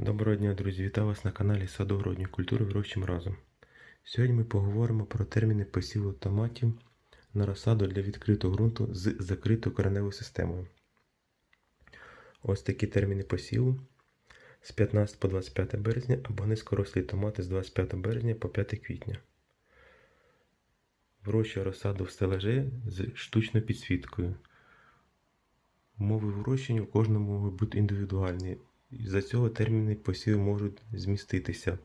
Доброго дня, друзі! Вітаю вас на каналі Садогородньої культури Вирощим разом. Сьогодні ми поговоримо про терміни посіву томатів на розсаду для відкритого ґрунту з закритою кореневою системою. Ось такі терміни посіву з 15 по 25 березня або низькорослі томати з 25 березня по 5 квітня. Вирощую розсаду в стелажі з штучною підсвіткою. Умови вирощення у кожному бути індивідуальні. Із-за цього терміни посіву можуть зміститися,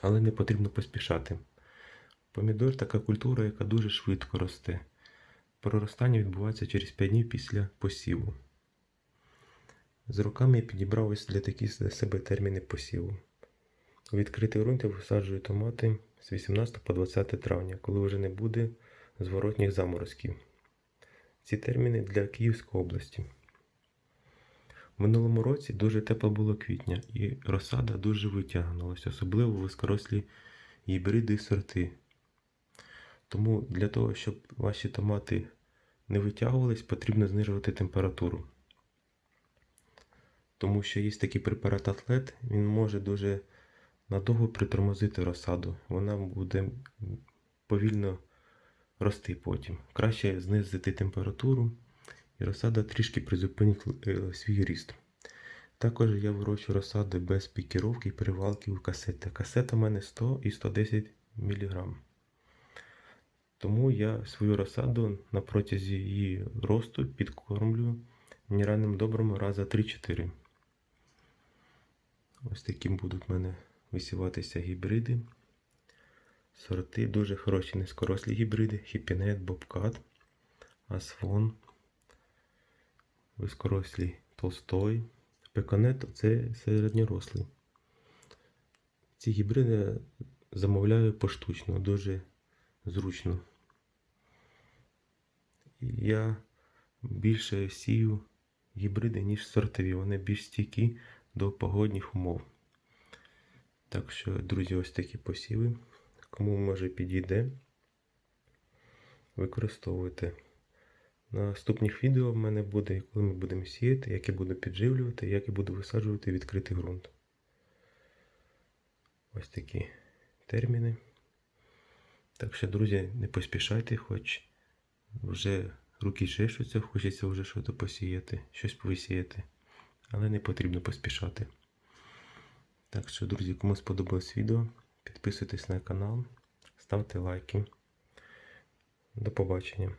але не потрібно поспішати. Помідор така культура, яка дуже швидко росте. Проростання відбувається через 5 днів після посіву. З роками я підібрав ось для таких для себе терміни посіву. У відкритий ґрунт я висаджую томати з 18 по 20 травня, коли вже не буде зворотніх заморозків. Ці терміни для Київської області. Минулому році дуже тепло було квітня, і розсада дуже витягнулася, особливо вискорослі гібриди і сорти. Тому для того, щоб ваші томати не витягувались, потрібно знижувати температуру. Тому що є такий препарат атлет, він може дуже надовго притормозити розсаду. Вона буде повільно рости потім. Краще знизити температуру і розсада трішки призупинить е, свій ріст. Також я вирощую розсади без пікіровки і перевалки в касети. Касета у мене 100 і 110 мг. Тому я свою розсаду на протязі її росту підкормлюю мінеральним добром раза 3-4. Ось такі будуть в мене висіватися гібриди. Сорти дуже хороші низькорослі гібриди. Хіпінет, Бобкат, Асфон, вискорослі Толстой. Пеканет це середньорослий. Ці гібриди замовляю поштучно, дуже зручно. Я більше сію гібриди, ніж сортові. Вони більш стійкі до погодних умов. Так що, друзі, ось такі посіви. Кому може підійде, використовуйте. На наступних відео в мене буде, коли ми будемо сіяти, як я буду підживлювати, як я буду висаджувати відкритий ґрунт. Ось такі терміни. Так що, друзі, не поспішайте, хоч вже руки чешуться, хочеться вже щось посіяти, щось повисіяти. Але не потрібно поспішати. Так що, друзі, кому сподобалось відео, підписуйтесь на канал, ставте лайки. До побачення.